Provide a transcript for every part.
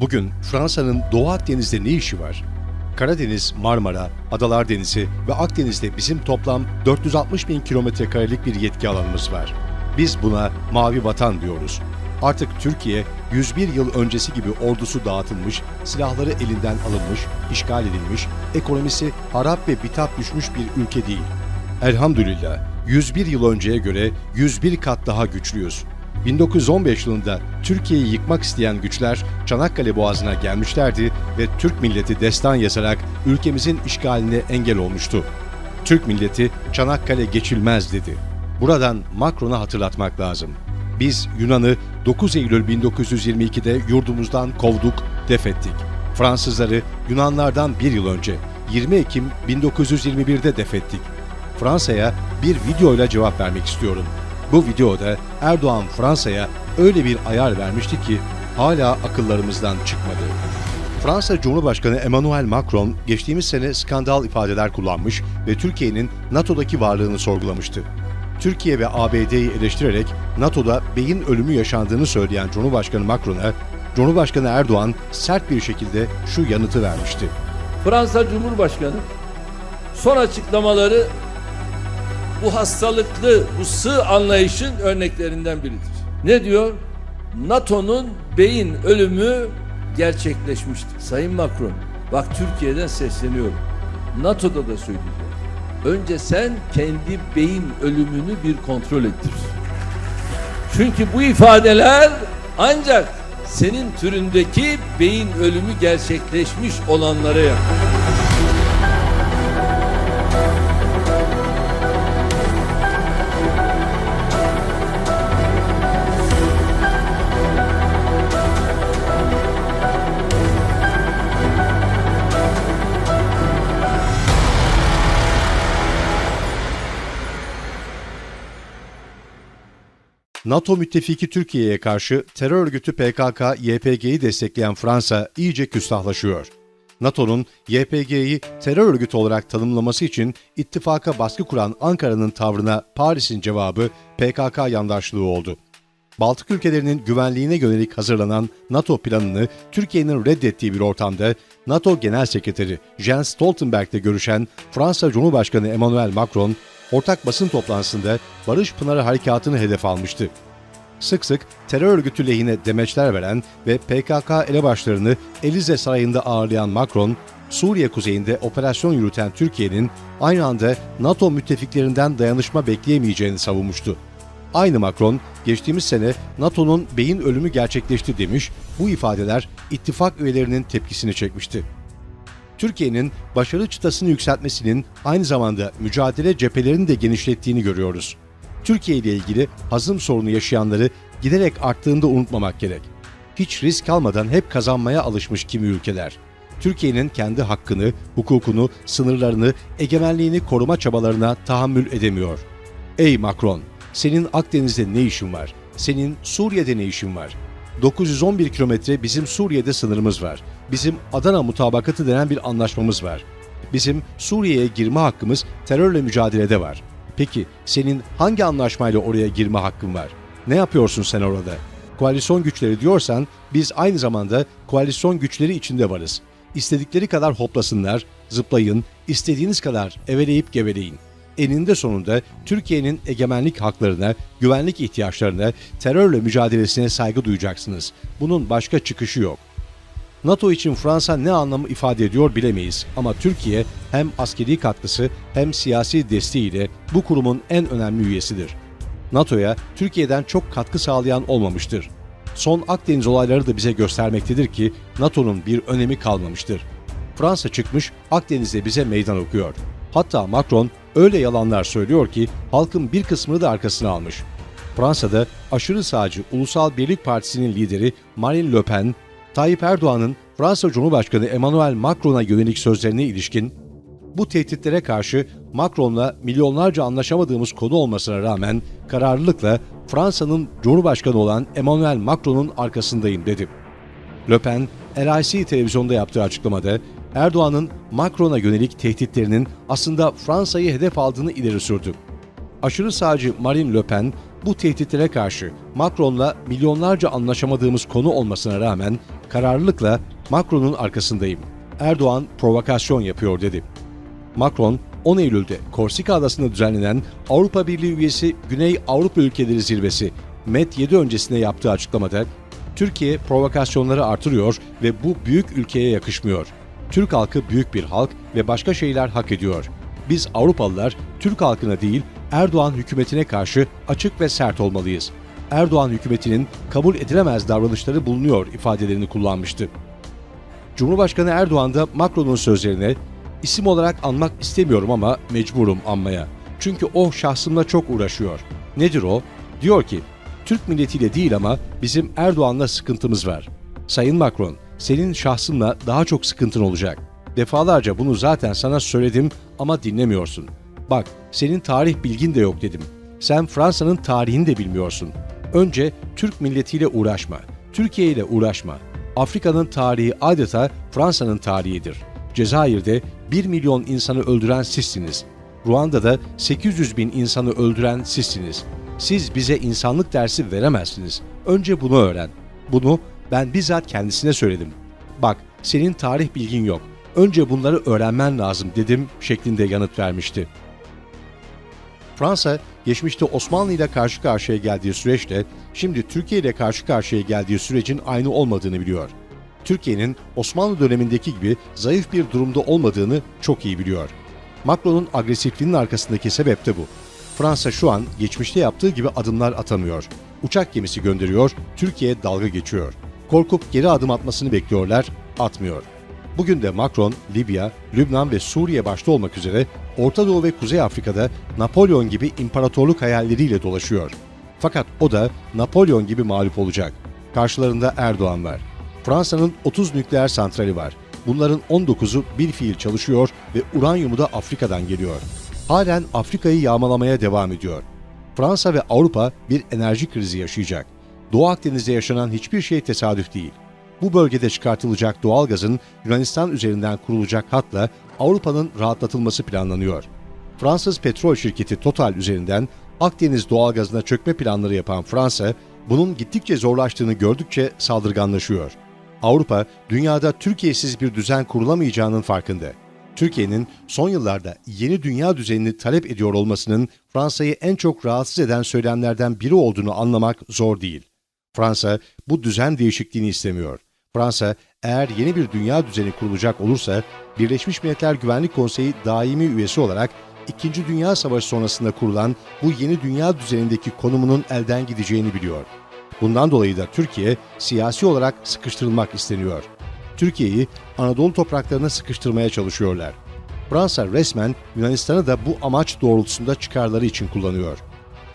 Bugün Fransa'nın Doğu Akdeniz'de ne işi var? Karadeniz, Marmara, Adalar Denizi ve Akdeniz'de bizim toplam 460 bin kilometre karelik bir yetki alanımız var. Biz buna mavi vatan diyoruz. Artık Türkiye 101 yıl öncesi gibi ordusu dağıtılmış, silahları elinden alınmış, işgal edilmiş, ekonomisi harap ve bitap düşmüş bir ülke değil. Elhamdülillah 101 yıl önceye göre 101 kat daha güçlüyüz. 1915 yılında Türkiye'yi yıkmak isteyen güçler Çanakkale Boğazı'na gelmişlerdi ve Türk milleti destan yazarak ülkemizin işgaline engel olmuştu. Türk milleti Çanakkale geçilmez dedi. Buradan Macron'a hatırlatmak lazım. Biz Yunan'ı 9 Eylül 1922'de yurdumuzdan kovduk, defettik. Fransızları Yunanlardan bir yıl önce 20 Ekim 1921'de defettik. Fransa'ya bir videoyla cevap vermek istiyorum. Bu videoda Erdoğan Fransa'ya öyle bir ayar vermişti ki hala akıllarımızdan çıkmadı. Fransa Cumhurbaşkanı Emmanuel Macron geçtiğimiz sene skandal ifadeler kullanmış ve Türkiye'nin NATO'daki varlığını sorgulamıştı. Türkiye ve ABD'yi eleştirerek NATO'da beyin ölümü yaşandığını söyleyen Cumhurbaşkanı Macron'a Cumhurbaşkanı Erdoğan sert bir şekilde şu yanıtı vermişti. Fransa Cumhurbaşkanı son açıklamaları bu hastalıklı, bu sığ anlayışın örneklerinden biridir. Ne diyor? NATO'nun beyin ölümü gerçekleşmiştir. Sayın Macron, bak Türkiye'den sesleniyorum. NATO'da da söyleyeceğim. Önce sen kendi beyin ölümünü bir kontrol ettir. Çünkü bu ifadeler ancak senin türündeki beyin ölümü gerçekleşmiş olanlara yakın. NATO müttefiki Türkiye'ye karşı terör örgütü PKK-YPG'yi destekleyen Fransa iyice küstahlaşıyor. NATO'nun YPG'yi terör örgütü olarak tanımlaması için ittifaka baskı kuran Ankara'nın tavrına Paris'in cevabı PKK yandaşlığı oldu. Baltık ülkelerinin güvenliğine yönelik hazırlanan NATO planını Türkiye'nin reddettiği bir ortamda NATO Genel Sekreteri Jens Stoltenberg'le görüşen Fransa Cumhurbaşkanı Emmanuel Macron, ortak basın toplantısında Barış Pınarı Harekatı'nı hedef almıştı. Sık sık terör örgütü lehine demeçler veren ve PKK elebaşlarını Elize Sarayı'nda ağırlayan Macron, Suriye kuzeyinde operasyon yürüten Türkiye'nin aynı anda NATO müttefiklerinden dayanışma bekleyemeyeceğini savunmuştu. Aynı Macron, geçtiğimiz sene NATO'nun beyin ölümü gerçekleşti demiş, bu ifadeler ittifak üyelerinin tepkisini çekmişti. Türkiye'nin başarı çıtasını yükseltmesinin aynı zamanda mücadele cephelerini de genişlettiğini görüyoruz. Türkiye ile ilgili hazım sorunu yaşayanları giderek arttığında unutmamak gerek. Hiç risk almadan hep kazanmaya alışmış kimi ülkeler. Türkiye'nin kendi hakkını, hukukunu, sınırlarını, egemenliğini koruma çabalarına tahammül edemiyor. Ey Macron, senin Akdeniz'de ne işin var? Senin Suriye'de ne işin var? 911 kilometre bizim Suriye'de sınırımız var. Bizim Adana mutabakatı denen bir anlaşmamız var. Bizim Suriye'ye girme hakkımız terörle mücadelede var. Peki senin hangi anlaşmayla oraya girme hakkın var? Ne yapıyorsun sen orada? Koalisyon güçleri diyorsan biz aynı zamanda koalisyon güçleri içinde varız. İstedikleri kadar hoplasınlar, zıplayın, istediğiniz kadar eveleyip geveleyin eninde sonunda Türkiye'nin egemenlik haklarına, güvenlik ihtiyaçlarına, terörle mücadelesine saygı duyacaksınız. Bunun başka çıkışı yok. NATO için Fransa ne anlamı ifade ediyor bilemeyiz ama Türkiye hem askeri katkısı hem siyasi desteğiyle bu kurumun en önemli üyesidir. NATO'ya Türkiye'den çok katkı sağlayan olmamıştır. Son Akdeniz olayları da bize göstermektedir ki NATO'nun bir önemi kalmamıştır. Fransa çıkmış Akdeniz'de bize meydan okuyor. Hatta Macron öyle yalanlar söylüyor ki halkın bir kısmını da arkasına almış. Fransa'da aşırı sağcı Ulusal Birlik Partisi'nin lideri Marine Le Pen, Tayyip Erdoğan'ın Fransa Cumhurbaşkanı Emmanuel Macron'a yönelik sözlerine ilişkin bu tehditlere karşı Macron'la milyonlarca anlaşamadığımız konu olmasına rağmen kararlılıkla Fransa'nın Cumhurbaşkanı olan Emmanuel Macron'un arkasındayım dedi. Le Pen, LIC televizyonda yaptığı açıklamada Erdoğan'ın Macron'a yönelik tehditlerinin aslında Fransa'yı hedef aldığını ileri sürdü. Aşırı sağcı Marine Le Pen, Bu tehditlere karşı Macron'la milyonlarca anlaşamadığımız konu olmasına rağmen kararlılıkla Macron'un arkasındayım. Erdoğan provokasyon yapıyor dedi. Macron 10 Eylül'de Korsika Adası'nda düzenlenen Avrupa Birliği üyesi Güney Avrupa Ülkeleri Zirvesi MET 7 öncesinde yaptığı açıklamada Türkiye provokasyonları artırıyor ve bu büyük ülkeye yakışmıyor. Türk halkı büyük bir halk ve başka şeyler hak ediyor. Biz Avrupalılar Türk halkına değil Erdoğan hükümetine karşı açık ve sert olmalıyız. Erdoğan hükümetinin kabul edilemez davranışları bulunuyor ifadelerini kullanmıştı. Cumhurbaşkanı Erdoğan da Macron'un sözlerine isim olarak anmak istemiyorum ama mecburum anmaya. Çünkü o şahsımla çok uğraşıyor. Nedir o? Diyor ki, Türk milletiyle değil ama bizim Erdoğan'la sıkıntımız var. Sayın Macron, senin şahsınla daha çok sıkıntın olacak. Defalarca bunu zaten sana söyledim ama dinlemiyorsun. Bak, senin tarih bilgin de yok dedim. Sen Fransa'nın tarihini de bilmiyorsun. Önce Türk milletiyle uğraşma. Türkiye ile uğraşma. Afrika'nın tarihi adeta Fransa'nın tarihidir. Cezayir'de 1 milyon insanı öldüren sizsiniz. Ruanda'da 800 bin insanı öldüren sizsiniz. Siz bize insanlık dersi veremezsiniz. Önce bunu öğren. Bunu ben bizzat kendisine söyledim. Bak senin tarih bilgin yok. Önce bunları öğrenmen lazım dedim şeklinde yanıt vermişti. Fransa, geçmişte Osmanlı ile karşı karşıya geldiği süreçte şimdi Türkiye ile karşı karşıya geldiği sürecin aynı olmadığını biliyor. Türkiye'nin Osmanlı dönemindeki gibi zayıf bir durumda olmadığını çok iyi biliyor. Macron'un agresifliğinin arkasındaki sebep de bu. Fransa şu an geçmişte yaptığı gibi adımlar atamıyor. Uçak gemisi gönderiyor, Türkiye dalga geçiyor. Korkup geri adım atmasını bekliyorlar, atmıyor. Bugün de Macron, Libya, Lübnan ve Suriye başta olmak üzere Orta Doğu ve Kuzey Afrika'da Napolyon gibi imparatorluk hayalleriyle dolaşıyor. Fakat o da Napolyon gibi mağlup olacak. Karşılarında Erdoğan var. Fransa'nın 30 nükleer santrali var. Bunların 19'u bir fiil çalışıyor ve uranyumu da Afrika'dan geliyor. Halen Afrika'yı yağmalamaya devam ediyor. Fransa ve Avrupa bir enerji krizi yaşayacak. Doğu Akdeniz'de yaşanan hiçbir şey tesadüf değil. Bu bölgede çıkartılacak doğal gazın Yunanistan üzerinden kurulacak hatla Avrupa'nın rahatlatılması planlanıyor. Fransız petrol şirketi Total üzerinden Akdeniz doğalgazına çökme planları yapan Fransa, bunun gittikçe zorlaştığını gördükçe saldırganlaşıyor. Avrupa, dünyada Türkiye'siz bir düzen kurulamayacağının farkında. Türkiye'nin son yıllarda yeni dünya düzenini talep ediyor olmasının Fransa'yı en çok rahatsız eden söylemlerden biri olduğunu anlamak zor değil. Fransa bu düzen değişikliğini istemiyor. Fransa eğer yeni bir dünya düzeni kurulacak olursa Birleşmiş Milletler Güvenlik Konseyi daimi üyesi olarak İkinci Dünya Savaşı sonrasında kurulan bu yeni dünya düzenindeki konumunun elden gideceğini biliyor. Bundan dolayı da Türkiye siyasi olarak sıkıştırılmak isteniyor. Türkiye'yi Anadolu topraklarına sıkıştırmaya çalışıyorlar. Fransa resmen Yunanistan'ı da bu amaç doğrultusunda çıkarları için kullanıyor.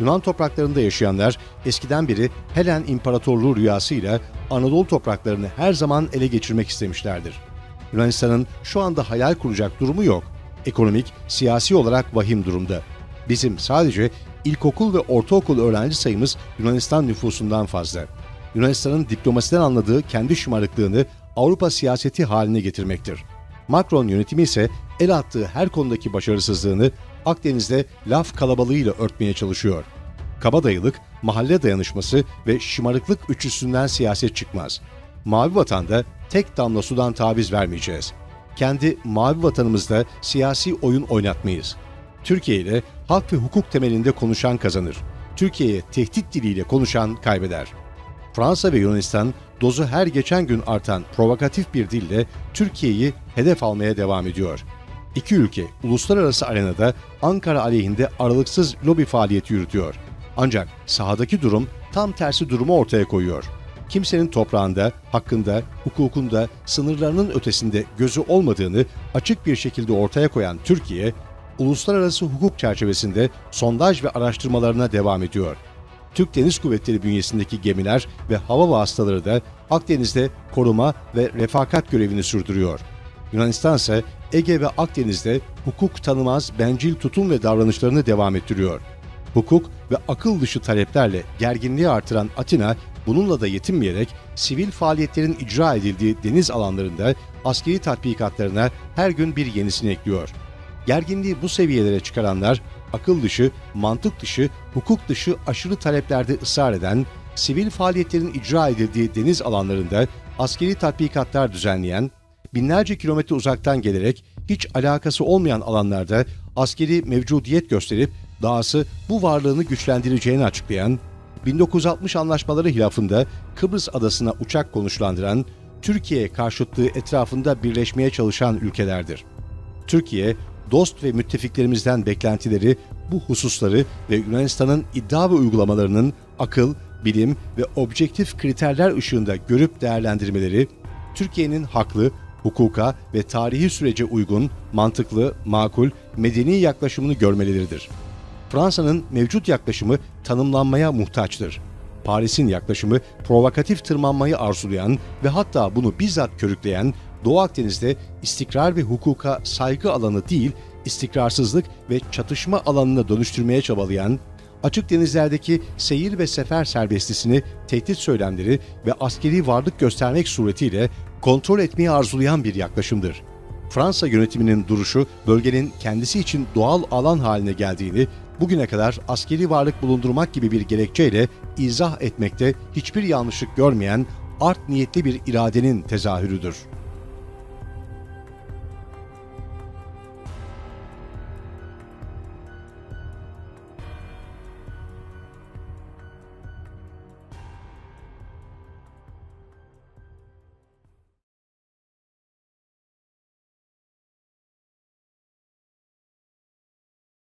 Yunan topraklarında yaşayanlar eskiden beri Helen İmparatorluğu rüyasıyla Anadolu topraklarını her zaman ele geçirmek istemişlerdir. Yunanistan'ın şu anda hayal kuracak durumu yok. Ekonomik, siyasi olarak vahim durumda. Bizim sadece ilkokul ve ortaokul öğrenci sayımız Yunanistan nüfusundan fazla. Yunanistan'ın diplomasiden anladığı kendi şımarıklığını Avrupa siyaseti haline getirmektir. Macron yönetimi ise el attığı her konudaki başarısızlığını Akdeniz'de laf kalabalığıyla örtmeye çalışıyor. Kabadayılık, mahalle dayanışması ve şımarıklık üçlüsünden siyaset çıkmaz. Mavi Vatan'da tek damla sudan taviz vermeyeceğiz. Kendi mavi vatanımızda siyasi oyun oynatmayız. Türkiye ile hak ve hukuk temelinde konuşan kazanır. Türkiye'ye tehdit diliyle konuşan kaybeder. Fransa ve Yunanistan dozu her geçen gün artan provokatif bir dille Türkiye'yi hedef almaya devam ediyor. İki ülke uluslararası arenada Ankara aleyhinde aralıksız lobi faaliyeti yürütüyor. Ancak sahadaki durum tam tersi durumu ortaya koyuyor. Kimsenin toprağında, hakkında, hukukunda, sınırlarının ötesinde gözü olmadığını açık bir şekilde ortaya koyan Türkiye, uluslararası hukuk çerçevesinde sondaj ve araştırmalarına devam ediyor. Türk Deniz Kuvvetleri bünyesindeki gemiler ve hava vasıtaları da Akdeniz'de koruma ve refakat görevini sürdürüyor. Yunanistan ise Ege ve Akdeniz'de hukuk tanımaz bencil tutum ve davranışlarını devam ettiriyor. Hukuk ve akıl dışı taleplerle gerginliği artıran Atina bununla da yetinmeyerek sivil faaliyetlerin icra edildiği deniz alanlarında askeri tatbikatlarına her gün bir yenisini ekliyor. Gerginliği bu seviyelere çıkaranlar akıl dışı, mantık dışı, hukuk dışı aşırı taleplerde ısrar eden, sivil faaliyetlerin icra edildiği deniz alanlarında askeri tatbikatlar düzenleyen, binlerce kilometre uzaktan gelerek hiç alakası olmayan alanlarda askeri mevcudiyet gösterip dahası bu varlığını güçlendireceğini açıklayan, 1960 anlaşmaları hilafında Kıbrıs adasına uçak konuşlandıran, Türkiye karşıtlığı etrafında birleşmeye çalışan ülkelerdir. Türkiye, dost ve müttefiklerimizden beklentileri bu hususları ve Yunanistan'ın iddia ve uygulamalarının akıl, bilim ve objektif kriterler ışığında görüp değerlendirmeleri, Türkiye'nin haklı, hukuka ve tarihi sürece uygun, mantıklı, makul, medeni yaklaşımını görmeleridir. Fransa'nın mevcut yaklaşımı tanımlanmaya muhtaçtır. Paris'in yaklaşımı provokatif tırmanmayı arzulayan ve hatta bunu bizzat körükleyen Doğu Akdeniz'de istikrar ve hukuka saygı alanı değil, istikrarsızlık ve çatışma alanına dönüştürmeye çabalayan, açık denizlerdeki seyir ve sefer serbestisini tehdit söylemleri ve askeri varlık göstermek suretiyle kontrol etmeyi arzulayan bir yaklaşımdır. Fransa yönetiminin duruşu bölgenin kendisi için doğal alan haline geldiğini bugüne kadar askeri varlık bulundurmak gibi bir gerekçeyle izah etmekte hiçbir yanlışlık görmeyen art niyetli bir iradenin tezahürüdür.